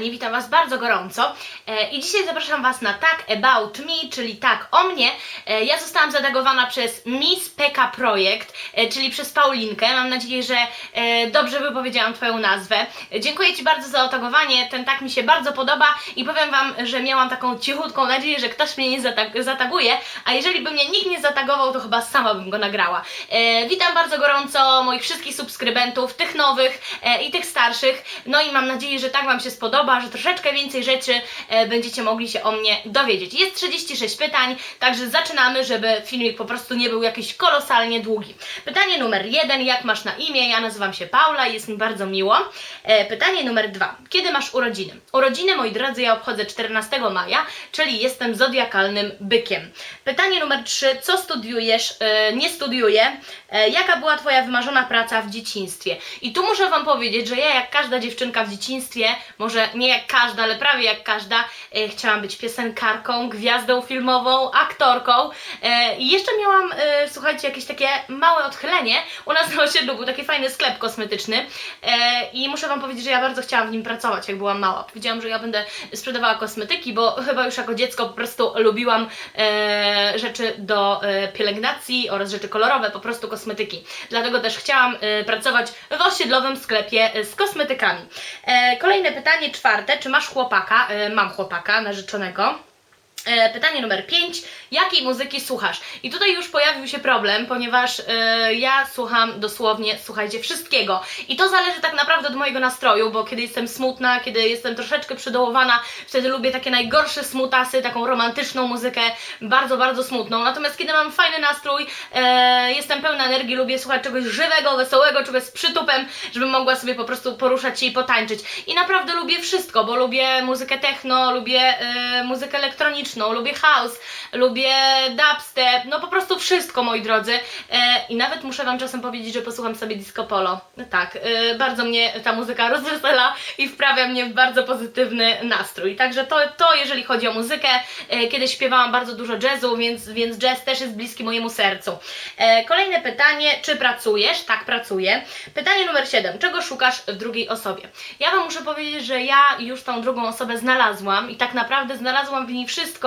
kochani, witam Was bardzo gorąco e, i dzisiaj zapraszam Was na tak about me, czyli tak o mnie. E, ja zostałam zadagowana przez Miss PK Projekt, e, czyli przez Paulinkę. Mam nadzieję, że dobrze wypowiedziałam Twoją nazwę. Dziękuję Ci bardzo za otagowanie, ten tak mi się bardzo podoba i powiem Wam, że miałam taką cichutką nadzieję, że ktoś mnie nie zatag- zataguje, a jeżeli by mnie nikt nie zatagował, to chyba sama bym go nagrała. Witam bardzo gorąco moich wszystkich subskrybentów, tych nowych i tych starszych. No i mam nadzieję, że tak Wam się spodoba, że troszeczkę więcej rzeczy e, będziecie mogli się o mnie dowiedzieć. Jest 36 pytań, także zaczynamy, żeby filmik po prostu nie był jakiś kolosalnie długi. Pytanie numer jeden, jak masz na imię? Ja nazywam się Paula, jest mi bardzo miło. E, pytanie numer dwa, kiedy masz urodziny? Urodziny, moi drodzy, ja obchodzę 14 maja, czyli jestem zodiakalnym bykiem. Pytanie numer trzy, co studiujesz? E, nie studiuję. Jaka była Twoja wymarzona praca w dzieciństwie? I tu muszę Wam powiedzieć, że ja jak każda dziewczynka w dzieciństwie, może nie jak każda, ale prawie jak każda, e, chciałam być piosenkarką, gwiazdą filmową, aktorką e, i jeszcze miałam, e, słuchajcie, jakieś takie małe odchylenie. U nas na osiedlu był taki fajny sklep kosmetyczny i muszę Wam powiedzieć, że ja bardzo chciałam w nim pracować, jak byłam mała. Powiedziałam, że ja będę sprzedawała kosmetyki, bo chyba już jako dziecko po prostu lubiłam rzeczy do pielęgnacji oraz rzeczy kolorowe, po prostu kosmetyki. Dlatego też chciałam pracować w osiedlowym sklepie z kosmetykami. Kolejne pytanie, czwarte. Czy masz chłopaka? E, mam chłopaka narzeczonego. E, Pytanie numer 5. Jakiej muzyki słuchasz? I tutaj już pojawił się problem, ponieważ e, ja słucham dosłownie, słuchajcie, wszystkiego. I to zależy tak naprawdę od mojego nastroju, bo kiedy jestem smutna, kiedy jestem troszeczkę przydołowana, wtedy lubię takie najgorsze smutasy, taką romantyczną muzykę, bardzo, bardzo smutną. Natomiast kiedy mam fajny nastrój, e, jestem pełna energii, lubię słuchać czegoś żywego, wesołego, czegoś z przytupem, żebym mogła sobie po prostu poruszać się i potańczyć. I naprawdę lubię wszystko, bo lubię muzykę techno, lubię muzykę elektroniczną, lubię house, lubię dubstep, no po prostu wszystko, moi drodzy. E, I nawet muszę Wam czasem powiedzieć, że posłucham sobie disco polo. No tak, e, bardzo mnie ta muzyka rozwesela i wprawia mnie w bardzo pozytywny nastrój. Także to, to jeżeli chodzi o muzykę, e, kiedyś śpiewałam bardzo dużo jazzu, więc, więc jazz też jest bliski mojemu sercu. Kolejne pytanie, czy pracujesz? Tak, pracuję. Pytanie numer 7. Czego szukasz w drugiej osobie? Ja Wam muszę powiedzieć, że ja już tą drugą osobę znalazłam i tak naprawdę znalazłam w niej wszystko,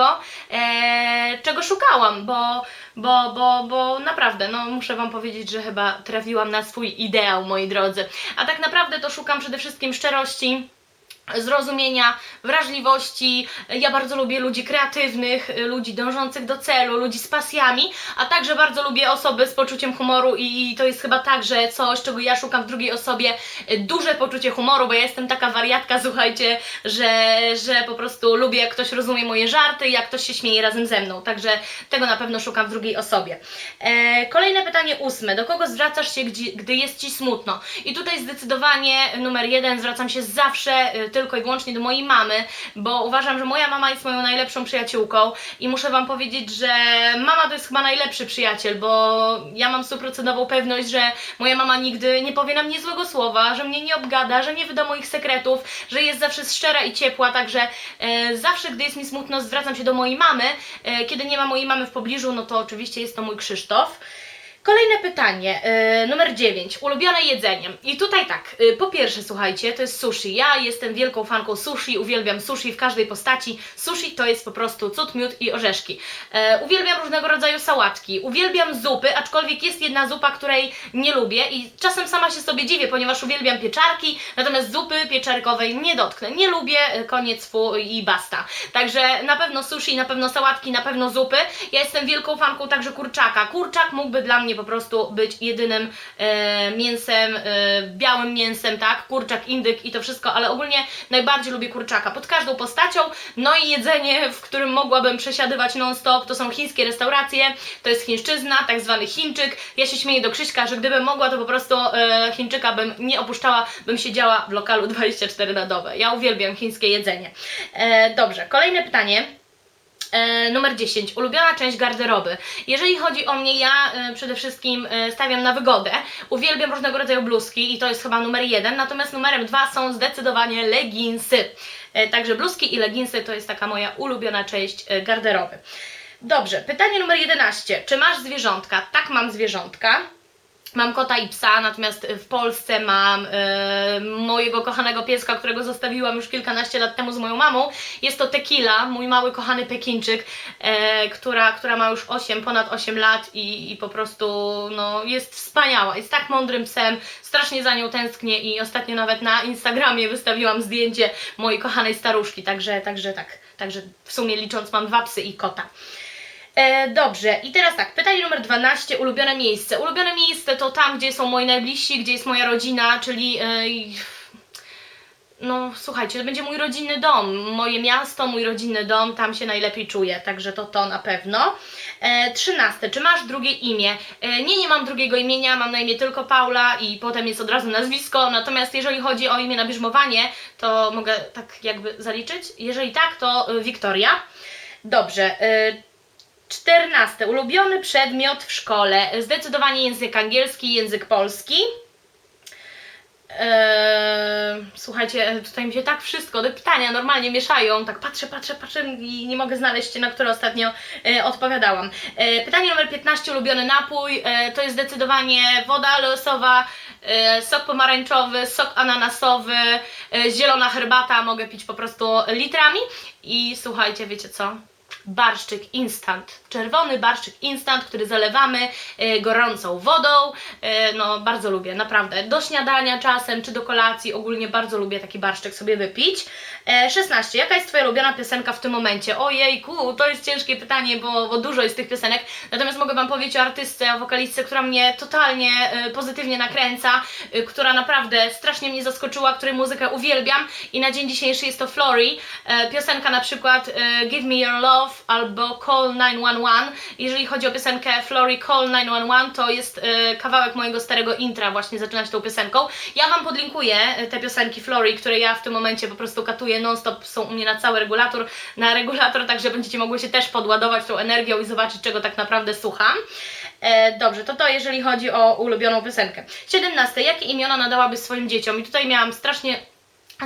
e, czego szukałam, bo, bo, bo, bo naprawdę, no muszę Wam powiedzieć, że chyba trafiłam na swój ideał, moi drodzy. A tak naprawdę to szukam przede wszystkim szczerości zrozumienia, wrażliwości. Ja bardzo lubię ludzi kreatywnych, ludzi dążących do celu, ludzi z pasjami, a także bardzo lubię osoby z poczuciem humoru i to jest chyba także coś, czego ja szukam w drugiej osobie, duże poczucie humoru, bo ja jestem taka wariatka, słuchajcie, że, że po prostu lubię jak ktoś rozumie moje żarty, jak ktoś się śmieje razem ze mną, także tego na pewno szukam w drugiej osobie. E, kolejne pytanie ósme. Do kogo zwracasz się, gdy jest Ci smutno? I tutaj zdecydowanie numer jeden zwracam się zawsze y, tylko i wyłącznie do mojej mamy, bo uważam, że moja mama jest moją najlepszą przyjaciółką i muszę Wam powiedzieć, że mama to jest chyba najlepszy przyjaciel, bo ja mam stuprocentową pewność, że moja mama nigdy nie powie na mnie złego słowa, że mnie nie obgada, że nie wyda moich sekretów, że jest zawsze szczera i ciepła, także e, zawsze, gdy jest mi smutno, zwracam się do mojej mamy. E, kiedy nie ma mojej mamy w pobliżu, no to oczywiście jest to mój Krzysztof. Kolejne pytanie, yy, numer 9. Ulubione jedzenie. I tutaj tak, yy, po pierwsze, słuchajcie, to jest sushi. Ja jestem wielką fanką sushi, uwielbiam sushi w każdej postaci. Sushi to jest po prostu cud, miód i orzeszki. Yy, uwielbiam różnego rodzaju sałatki, uwielbiam zupy, aczkolwiek jest jedna zupa, której nie lubię i czasem sama się sobie dziwię, ponieważ uwielbiam pieczarki, natomiast zupy pieczarkowej nie dotknę. Nie lubię, koniec fu i basta. Także na pewno sushi, na pewno sałatki, na pewno zupy. Ja jestem wielką fanką także kurczaka. Kurczak mógłby dla mnie po prostu być jedynym e, mięsem, e, białym mięsem, tak? Kurczak, indyk i to wszystko, ale ogólnie najbardziej lubię kurczaka pod każdą postacią. No i jedzenie, w którym mogłabym przesiadywać non-stop, to są chińskie restauracje, to jest chińszczyzna, tak zwany Chińczyk. Ja się śmieję do Krzyśka, że gdybym mogła, to po prostu e, Chińczyka bym nie opuszczała, bym siedziała w lokalu 24 na dobę. Ja uwielbiam chińskie jedzenie. E, dobrze, kolejne pytanie. E, numer 10. Ulubiona część garderoby. Jeżeli chodzi o mnie, ja e, przede wszystkim e, stawiam na wygodę. Uwielbiam różnego rodzaju bluzki i to jest chyba numer 1. Natomiast numerem 2 są zdecydowanie leginsy. E, także bluzki i leginsy to jest taka moja ulubiona część e, garderoby. Dobrze, pytanie numer 11. Czy masz zwierzątka? Tak, mam zwierzątka. Mam kota i psa, natomiast w Polsce mam e, mojego kochanego pieska, którego zostawiłam już kilkanaście lat temu z moją mamą. Jest to Tequila, mój mały kochany Pekinczyk, e, która, która ma już 8, ponad 8 lat i, i po prostu no, jest wspaniała. Jest tak mądrym psem, strasznie za nią tęsknię i ostatnio nawet na Instagramie wystawiłam zdjęcie mojej kochanej staruszki, także, także tak, także w sumie licząc mam dwa psy i kota. E, dobrze, i teraz tak, pytanie numer 12, ulubione miejsce. Ulubione miejsce to tam, gdzie są moi najbliżsi, gdzie jest moja rodzina, czyli e, no słuchajcie, to będzie mój rodzinny dom, moje miasto, mój rodzinny dom, tam się najlepiej czuję, także to to na pewno. E, 13, czy masz drugie imię? E, nie, nie mam drugiego imienia, mam na imię tylko Paula i potem jest od razu nazwisko, natomiast jeżeli chodzi o imię na bierzmowanie, to mogę tak jakby zaliczyć? Jeżeli tak, to e, Wiktoria. Dobrze, e, 14. Ulubiony przedmiot w szkole. Zdecydowanie język angielski, język polski. Eee, słuchajcie, tutaj mi się tak wszystko, te pytania normalnie mieszają. Tak patrzę, patrzę, patrzę i nie mogę znaleźć, na które ostatnio e, odpowiadałam. E, pytanie numer 15. Ulubiony napój. E, to jest zdecydowanie woda losowa, e, sok pomarańczowy, sok ananasowy, e, zielona herbata. Mogę pić po prostu litrami. I słuchajcie, wiecie co? Barszczyk instant. Czerwony barszczyk instant, który zalewamy e, gorącą wodą. E, no, bardzo lubię, naprawdę. Do śniadania czasem, czy do kolacji, ogólnie bardzo lubię taki barszczyk sobie wypić. E, 16. Jaka jest Twoja ulubiona piosenka w tym momencie? Ojejku, to jest ciężkie pytanie, bo, bo dużo jest tych piosenek. Natomiast mogę Wam powiedzieć o artystce, o wokalistce, która mnie totalnie e, pozytywnie nakręca, e, która naprawdę strasznie mnie zaskoczyła, której muzykę uwielbiam i na dzień dzisiejszy jest to Flory. E, piosenka na przykład e, Give Me Your Love albo Call 911. Jeżeli chodzi o piosenkę Flory Call 911, to jest e, kawałek mojego starego intra, właśnie zaczynać tą piosenką. Ja Wam podlinkuję e, te piosenki Flory, które ja w tym momencie po prostu katuję non-stop, są u mnie na cały regulator, na regulator, także będziecie mogły się też podładować tą energią i zobaczyć, czego tak naprawdę słucham. E, dobrze, to to jeżeli chodzi o ulubioną piosenkę. 17. Jakie imiona nadałabyś swoim dzieciom? I tutaj miałam strasznie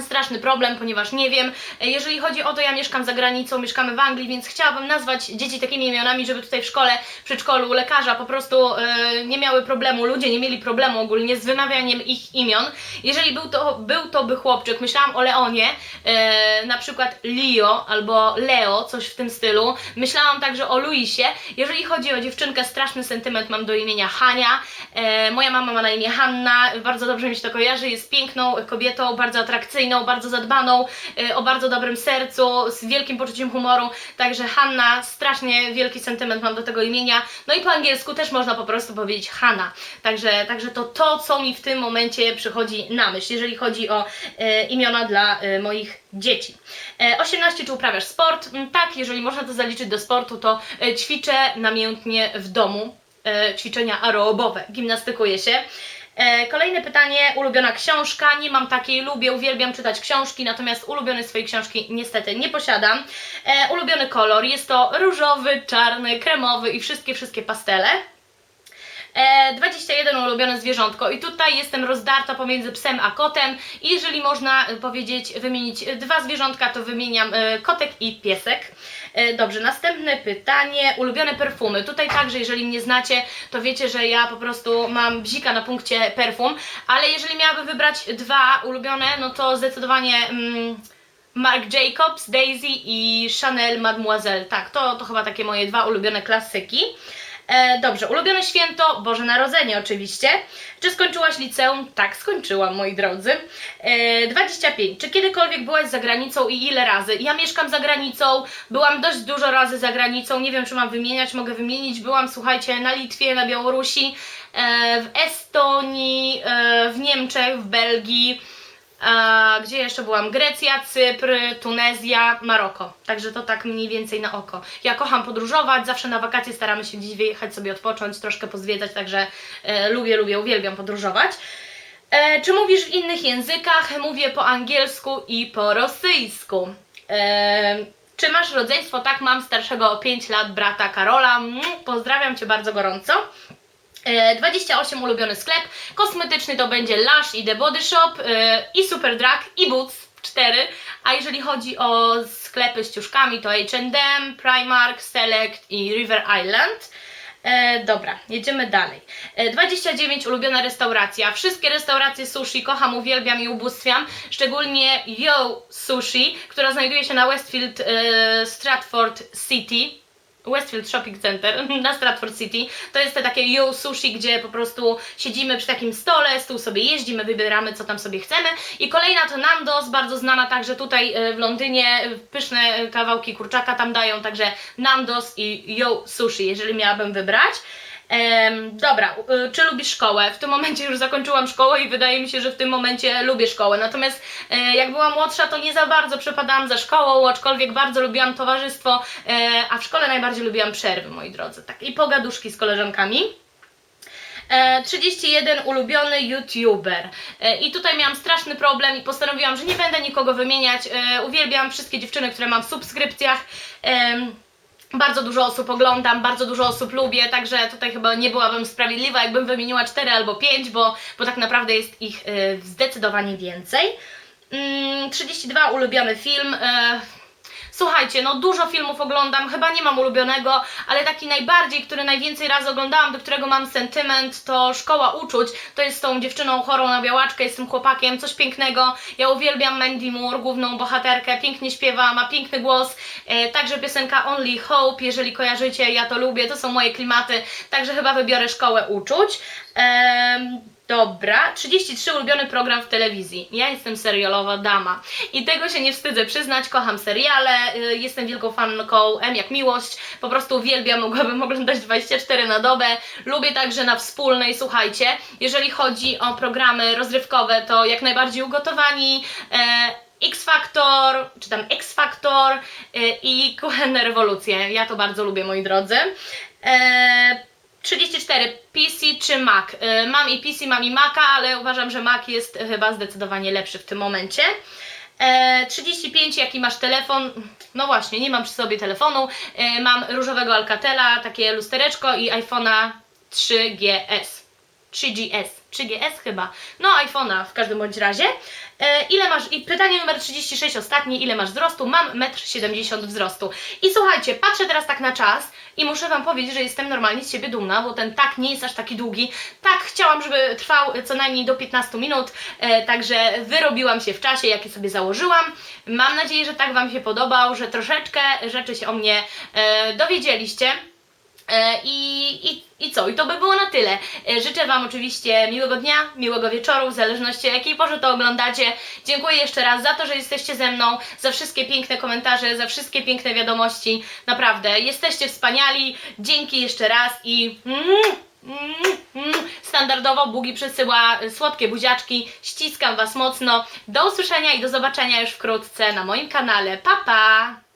straszny problem, ponieważ nie wiem. E, Jeżeli chodzi o to, ja mieszkam za granicą, mieszkamy w Anglii, więc chciałabym nazwać dzieci takimi imionami, żeby tutaj w szkole, przedszkolu, lekarza po prostu e, nie miały problemu, ludzie nie mieli problemu ogólnie z wymawianiem ich imion. Jeżeli był to, był to by chłopczyk, myślałam o Leonie, e, na przykład Leo albo Leo, coś w tym stylu. Myślałam także o Luisie. Jeżeli chodzi o dziewczynkę, straszny sentyment mam do imienia Hania. E, moja mama ma na imię Hanna, bardzo dobrze mi się to kojarzy, jest piękną kobietą, bardzo atrakcyjną, bardzo zadbaną, e, o bardzo dobrym sercu, z wielkim poczuciem humoru, także Hanna, strasznie wielki sentyment mam do tego imienia. No i po angielsku też można po prostu powiedzieć Hanna. Także, także to to, co mi w tym momencie przychodzi na myśl, jeżeli chodzi o e, imiona dla e, moich dzieci. E, 18. Czy uprawiasz sport? Mm, Tak, jeżeli można to zaliczyć do sportu, to ćwiczę namiętnie w domu. Ćwiczenia aerobowe, gimnastykuję się. E, Kolejne pytanie, ulubiona książka. Nie mam takiej, lubię, uwielbiam czytać książki, natomiast ulubione swojej książki niestety nie posiadam. E, ulubiony kolor jest to różowy, czarny, kremowy i wszystkie, wszystkie pastele. E, 21 ulubione zwierzątko i tutaj jestem rozdarta pomiędzy psem a kotem i jeżeli można e, powiedzieć, wymienić e, dwa zwierzątka, to wymieniam e, kotek i piesek. E, Dobrze, następne pytanie, ulubione perfumy. Tutaj także, jeżeli mnie znacie, to wiecie, że ja po prostu mam bzika na punkcie perfum, ale jeżeli miałabym wybrać dwa ulubione, no to zdecydowanie... Mm, Marc Jacobs, Daisy i Chanel Mademoiselle. Tak, to, to chyba takie moje dwa ulubione klasyki. E, dobrze, ulubione święto, Boże Narodzenie oczywiście. Czy skończyłaś liceum? Tak, skończyłam, moi drodzy. E, 25. Czy kiedykolwiek byłaś za granicą i ile razy? Ja mieszkam za granicą, byłam dość dużo razy za granicą, nie wiem czy mam wymieniać, mogę wymienić. Byłam, słuchajcie, na Litwie, na Białorusi, e, w Estonii, e, w Niemczech, w Belgii. A, gdzie jeszcze byłam? Grecja, Cypr, Tunezja, Maroko. Także to tak mniej więcej na oko. Ja kocham podróżować, zawsze na wakacje staramy się gdzieś wyjechać sobie odpocząć, troszkę pozwiedzać, także e, lubię, lubię, uwielbiam podróżować. E, czy mówisz w innych językach? Mówię po angielsku i po rosyjsku. E, czy masz rodzeństwo? Tak, mam starszego o 5 lat brata Karola. Pozdrawiam Cię bardzo gorąco. E, 28 ulubiony sklep. Kosmetyczny to będzie Lush i The Body Shop e, i Superdrug i Boots 4. A jeżeli chodzi o sklepy z ciuszkami to H&M, Primark, Select i River Island. E, dobra, jedziemy dalej. E, 29 ulubiona restauracja. Wszystkie restauracje sushi kocham, uwielbiam i ubóstwiam. Szczególnie Yo Sushi, która znajduje się na Westfield e, Stratford City. Westfield Shopping Center na Stratford City. To jest te takie yo sushi, gdzie po prostu siedzimy przy takim stole, stół sobie jeździmy, wybieramy co tam sobie chcemy. I kolejna to Nandos, bardzo znana także tutaj e, w Londynie. Pyszne e, kawałki kurczaka tam dają, także Nandos i yo sushi, jeżeli miałabym wybrać. Em, dobra, y, czy lubisz szkołę? W tym momencie już zakończyłam szkołę i wydaje mi się, że w tym momencie lubię szkołę. Natomiast e, jak byłam młodsza, to nie za bardzo przepadałam za szkołą, aczkolwiek bardzo lubiłam towarzystwo, e, a w szkole najbardziej lubiłam przerwy, moi drodzy. Tak, i pogaduszki z koleżankami. E, 31 ulubiony YouTuber. E, I tutaj miałam straszny problem i postanowiłam, że nie będę nikogo wymieniać. E, uwielbiam wszystkie dziewczyny, które mam w subskrypcjach. Bardzo dużo osób oglądam, bardzo dużo osób lubię, także tutaj chyba nie byłabym sprawiedliwa, jakbym wymieniła 4 albo 5, bo, bo tak naprawdę jest ich y, zdecydowanie więcej. Mm, 32 ulubiony film. y, Słuchajcie, no dużo filmów oglądam, chyba nie mam ulubionego, ale taki najbardziej, który najwięcej razy oglądałam, do którego mam sentyment, to Szkoła Uczuć. To jest z tą dziewczyną chorą na białaczkę, jest tym chłopakiem, coś pięknego. Ja uwielbiam Mandy Moore, główną bohaterkę, pięknie śpiewa, ma piękny głos. E, także piosenka Only Hope, jeżeli kojarzycie, ja to lubię, to są moje klimaty, także chyba wybiorę Szkołę Uczuć. Em, Dobra, 33 ulubiony program w telewizji. Ja jestem serialowa dama i tego się nie wstydzę przyznać. Kocham seriale, y, jestem wielką fanką M jak miłość. Po prostu uwielbiam, mogłabym oglądać 24 na dobę. Lubię także na wspólnej. Słuchajcie, jeżeli chodzi o programy rozrywkowe, to jak najbardziej ugotowani. E, X Factor, czy tam X Factor y, i kuchenne rewolucje. Ja to bardzo lubię, moi drodzy. E, 34. PC czy Mac? Y, Mam i PC, mam i Maca, ale uważam, że Mac jest chyba zdecydowanie lepszy w tym momencie. E, 35. Jaki masz telefon? No właśnie, nie mam przy sobie telefonu. E, Mam różowego Alcatela, takie lustereczko i iPhone'a 3GS. 3GS. 3GS chyba. No, iPhone'a w każdym bądź razie. E, ile masz, i pytanie numer 36, ostatnie, ile masz wzrostu? Mam 1,70 m wzrostu. I słuchajcie, patrzę teraz tak na czas i muszę Wam powiedzieć, że jestem normalnie z siebie dumna, bo ten tak nie jest aż taki długi. Tak chciałam, żeby trwał co najmniej do 15 minut, e, także wyrobiłam się w czasie, jakie sobie założyłam. Mam nadzieję, że tak Wam się podobał, że troszeczkę rzeczy się o mnie e, dowiedzieliście. E, I, i, I co? I to by było na tyle. E, Życzę Wam oczywiście miłego dnia, miłego wieczoru, w zależności o jakiej porze to oglądacie. Dziękuję jeszcze raz za to, że jesteście ze mną, za wszystkie piękne komentarze, za wszystkie piękne wiadomości. Naprawdę, jesteście wspaniali. Dzięki jeszcze raz i... Mm, mm, mm. Standardowo Bugi przesyła słodkie buziaczki. Ściskam Was mocno. Do usłyszenia i do zobaczenia już wkrótce na moim kanale. Pa, pa!